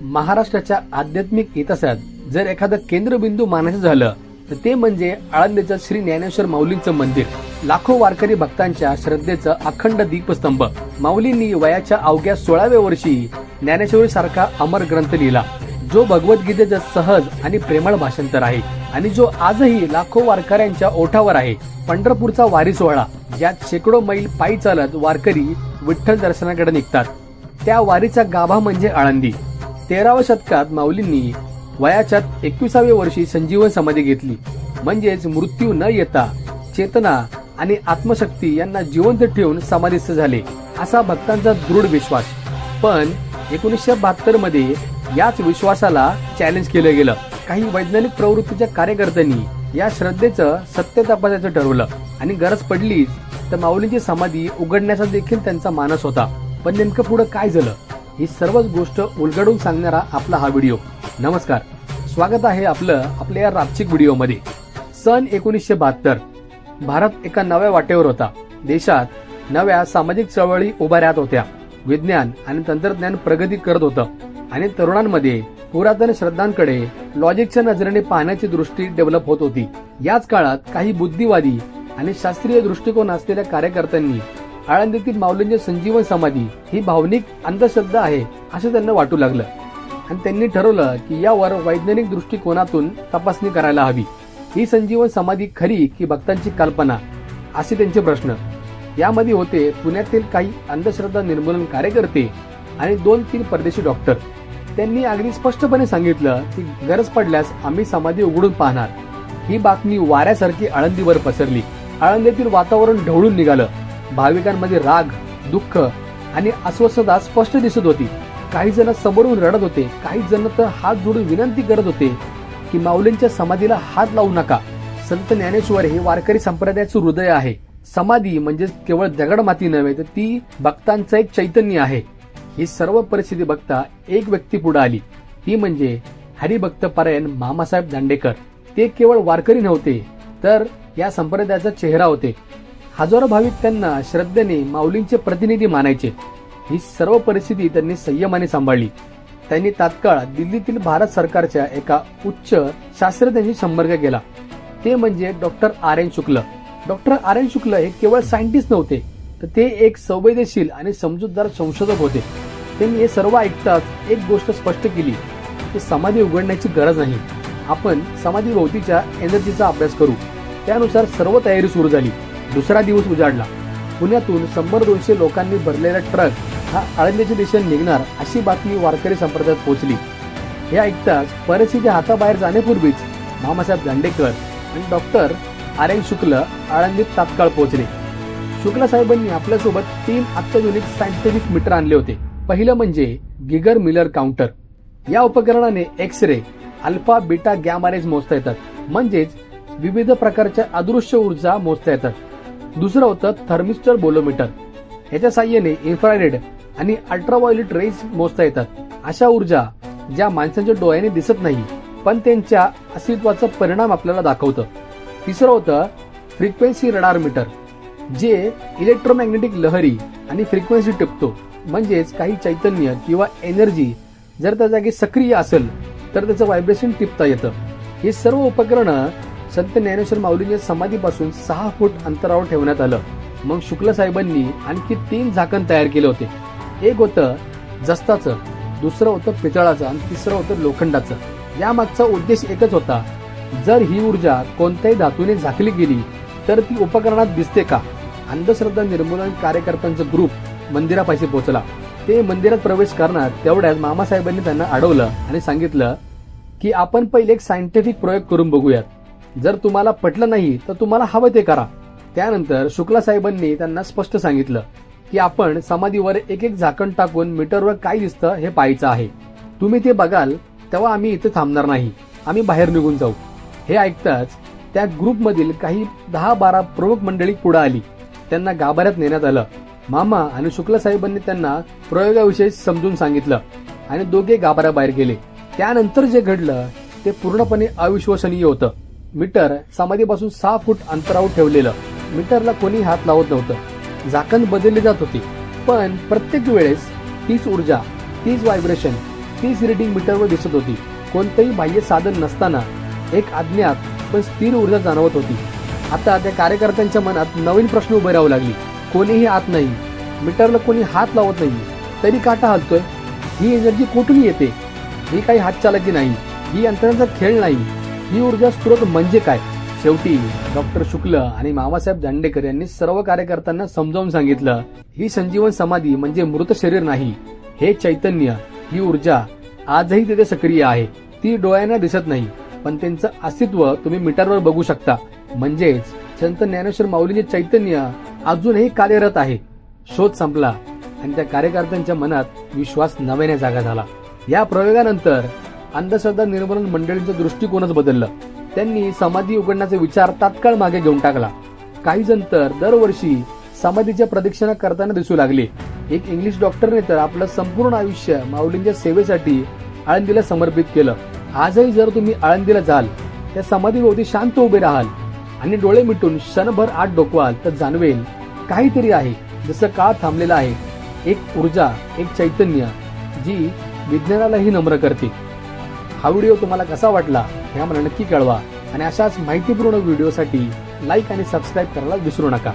महाराष्ट्राच्या आध्यात्मिक इतिहासात जर एखादं केंद्रबिंदू मानायचं झालं तर ते म्हणजे आळंदीचं श्री ज्ञानेश्वर माऊलींचं मंदिर. लाखो वारकरी भक्तांच्या श्रद्धेचं अखंड दीपस्तंभ. माऊलींनी वयाच्या अवघ्या सोळाव्या वर्षी ज्ञानेश्वरी सारखा अमर ग्रंथ लिहिला. जो भगवद्गीतेचं सहज आणि प्रेमळ भाषांतर आहे आणि जो आजही लाखो वारकऱ्यांच्या ओठावर आहे. पंढरपूरचा वारी सोहळा ज्यात शेकडो मैल पायी चालत वारकरी विठ्ठल दर्शनाकडे निघतात. त्या वारीचा गाभा म्हणजे आळंदी. तेराव्या शतकात माऊलींनी वयाच्या एकविसाव्या वर्षी संजीवन समाधी घेतली. म्हणजेच मृत्यू न येता चेतना आणि आत्मशक्ती यांना जिवंत ठेवून समाधीस्थ झाले असा भक्तांचा दृढ विश्वास. पण एकोणीसशे बहात्तरमध्ये याच विश्वासाला चॅलेंज केलं गेलं. काही वैज्ञानिक प्रवृत्तीच्या कार्यकर्त्यांनी या श्रद्धेचं सत्य तपासायचं ठरवलं आणि गरज पडलीच तर माऊलींची समाधी उघडण्याचा देखील त्यांचा मानस होता. पण नेमकं पुढे काय झालं? ही सर्वच गोष्ट उलगडून सांगणारा आपला हा व्हिडिओ. नमस्कार. स्वागत आहे आपलं आपल्या या रापचिक व्हिडिओमध्ये. सन एकोणीसशे बहात्तर. भारत एका नव्या वाटेवर होता. देशात नव्या सामाजिक चळवळी उभा राहत होत्या. विज्ञान आणि तंत्रज्ञान प्रगती करत होतं. आणि तरुणांमध्ये पुरातन श्रद्धांकडे लॉजिकच्या नजरेने पाहण्याची दृष्टी डेव्हलप होत होती. याच काळात काही बुद्धिवादी आणि शास्त्रीय दृष्टिकोन असलेल्या कार्यकर्त्यांनी आळंदीतील माऊलींची संजीवन समाधी ही भावनिक अंधश्रद्धा आहे असं त्यांना वाटू लागलं. आणि त्यांनी ठरवलं की यावर वैज्ञानिक दृष्टिकोनातून तपासणी करायला हवी. ही संजीवन समाधी खरी की भक्तांची कल्पना? असे त्यांचे प्रश्न. यामध्ये होते पुण्यातील काही अंधश्रद्धा निर्मूलन कार्यकर्ते आणि दोन तीन परदेशी डॉक्टर. त्यांनी अगदी स्पष्टपणे सांगितलं की गरज पडल्यास आम्ही समाधी उघडून पाहणार. ही बातमी वाऱ्यासारखी आळंदीवर पसरली. आळंदीतील वातावरण ढवळून निघालं. भाविकांमध्ये राग दुःख आणि अस्वस्थता स्पष्ट दिसत होती. काही जण समोरून रडत होते. काही जण तर हात जोडून विनंती करत होते की माऊलींच्या समाधीला हात लावू नका. संत ज्ञानेश्वर हे वारकरी संप्रदायाचं हृदय आहे. समाधी म्हणजे केवळ दगडमाती नव्हे तर ती भक्तांचं एक चैतन्य आहे. ही सर्व परिस्थिती बघता एक व्यक्ती पुढे आली. ती म्हणजे हरिभक्त परायण मामासाहेब दांडेकर. ते केवळ वारकरी नव्हते तर या संप्रदायाचा चेहरा होते. हजारो भाविक त्यांना श्रद्धेने माऊलींचे प्रतिनिधी मानायचे. ही सर्व परिस्थिती त्यांनी संयमाने सांभाळली. त्यांनी तात्काळ दिल्लीतील भारत सरकारच्या एका उच्च शास्त्रज्ञांशी संपर्क केला. ते म्हणजे doctor R N Shukla. Doctor R N Shukla हे केवळ सायंटिस्ट नव्हते तर ते एक संवेदनशील आणि समजूतदार संशोधक होते. त्यांनी हे सर्व ऐकताच एक गोष्ट स्पष्ट केली की समाधी उघडण्याची गरज नाही. आपण समाधी भोवतीच्या एनर्जीचा अभ्यास करू. त्यानुसार सर्व तयारी सुरू झाली. दुसरा दिवस उजाडला. पुण्यातून शंभर दोनशे लोकांनी भरलेला ट्रक हा आळंदीच्या दिशेने निघणार अशी बातमी वारकरी संप्रदायात पोहोचली. हे ऐकताच परिस्थिती हाताबाहेर जाण्यापूर्वीच मामासाहेब दांडेकर आणि डॉक्टर आर एन शुक्ल आळंदीत तात्काळ पोहोचले. शुक्ला साहेबांनी आपल्यासोबत तीन अत्याधुनिक सायंटिफिक मीटर आणले होते. पहिलं म्हणजे गिगर मिलर काउंटर. या उपकरणाने X ray alpha beta gamma rays मोजता येतात. म्हणजेच विविध प्रकारच्या अदृश्य ऊर्जा मोजता येतात. दुसरं होतं थर्मिस्टर बोलोमीटर. याच्या साह्याने इन्फ्रारेड आणि अल्ट्राव्हायोलेट रेज मोजता येतात. अशा ऊर्जा ज्या माणसांच्या डोळ्याने दिसत नाही पण त्यांच्या अस्तित्वाचा परिणाम आपल्याला दाखवतं. तिसरं होतं फ्रिक्वेन्सी रडार मीटर जे इलेक्ट्रोमॅग्नेटिक लहरी आणि फ्रिक्वेन्सी टिपतो. म्हणजेच काही चैतन्य किंवा एनर्जी जर त्या जागी सक्रिय असेल तर त्याचं व्हायब्रेशन टिपता येतं. हे सर्व उपकरणं संत ज्ञानेश्वर माऊलींच्या समाधीपासून सहा फूट अंतरावर ठेवण्यात आलं. मग शुक्ल साहेबांनी आणखी तीन झाकण तयार केले होते. एक होतं जस्ताचं दुसरं होतं पितळाचं आणि तिसरं होतं लोखंडाचं. यामागचा उद्देश एकच होता जर ही ऊर्जा कोणत्याही धातूने झाकली गेली तर ती उपकरणात दिसते का? अंधश्रद्धा निर्मूलन कार्यकर्त्यांचा ग्रुप मंदिरापाशी पोहोचला. ते मंदिरात प्रवेश करणार तेवढ्यात मामासाहेबांनी त्यांना अडवलं आणि सांगितलं की आपण पहिले एक सायंटिफिक प्रयोग करून बघूयात. जर तुम्हाला पटलं नाही तर तुम्हाला हवं ते करा. त्यानंतर शुक्ला साहेबांनी त्यांना स्पष्ट सांगितलं की आपण समाधीवर एक एक झाकण टाकून मीटरवर काय दिसतं हे पाहायचं आहे. तुम्ही ते बघाल तेव्हा आम्ही इथे थांबणार नाही. आम्ही बाहेर निघून जाऊ. हे ऐकताच त्या ग्रुपमधील काही दहा बारा प्रमुख मंडळी पुढे आली. त्यांना गाभाऱ्यात नेण्यात आलं. मामा आणि शुक्ला साहेबांनी त्यांना प्रयोगाविषयी समजून सांगितलं आणि दोघे गाभाऱ्याबाहेर गेले. त्यानंतर जे घडलं ते पूर्णपणे अविश्वसनीय होतं. मीटर समाधीपासून सहा फूट अंतरावर ठेवलेलं. मीटरला कोणी हात लावत नव्हतं. झाकण बदलली जात होती. पण प्रत्येक वेळेस तीच ऊर्जा तीच व्हायब्रेशन तीच रिडिंग मीटरवर दिसत होती. कोणतंही बाह्य साधन नसताना एक अज्ञात पण स्थिर ऊर्जा जाणवत होती. आता त्या कार्यकर्त्यांच्या मनात नवीन प्रश्न उभे राहू लागली. कोणीही आत नाही. मीटरला कोणी हात लावत नाही. तरी काटा हलतोय. ही एनर्जी कुठून येते? ही काही हातचालकी नाही. ही यंत्रणाचा खेळ नाही. ही ऊर्जा स्रोत म्हणजे काय? शेवटी डॉक्टर शुक्ल आणि मामासाहेब दांडेकर यांनी सर्व कार्यकर्त्यांना समजावून सांगितलं ही संजीवन समाधी म्हणजे मृत शरीर नाही हे चैतन्य ही ऊर्जा आजही तिथे सक्रिय आहे ती डोळ्यांना दिसत नाही पण त्यांचं अस्तित्व तुम्ही मीटरवर बघू शकता. म्हणजेच संत ज्ञानेश्वर माऊलीचे चैतन्य अजूनही कार्यरत आहे. शोध संपला आणि त्या कार्यकर्त्यांच्या मनात विश्वास नव्याने जागा झाला. या प्रयोगानंतर अंधश्रद्धा निर्मूलन मंडळींचं दृष्टिकोनच बदललं. त्यांनी समाधी उघडण्याचा विचार तात्काळ मागे घेऊन टाकला. काही जण तर दरवर्षी समाधीच्या प्रदक्षिणा करताना दिसू लागले. एक इंग्लिश डॉक्टरने तर आपलं संपूर्ण आयुष्य माऊलींच्या सेवेसाठी आळंदीला समर्पित केलं. आजही जर तुम्ही आळंदीला जाल त्या समाधीभोवती शांत उभे राहाल आणि डोळे मिटून क्षणभर आत डोकवाल तर जाणवेल काहीतरी आहे जसं काळ थांबलेला आहे. एक ऊर्जा एक चैतन्य जी विज्ञानालाही नम्र करते. हा व्हिडिओ तुम्हाला कसा वाटला हे आम्हाला नक्की कळवा. आणि अशाच माहितीपूर्ण व्हिडिओसाठी लाईक आणि सबस्क्राईब करायला विसरू नका.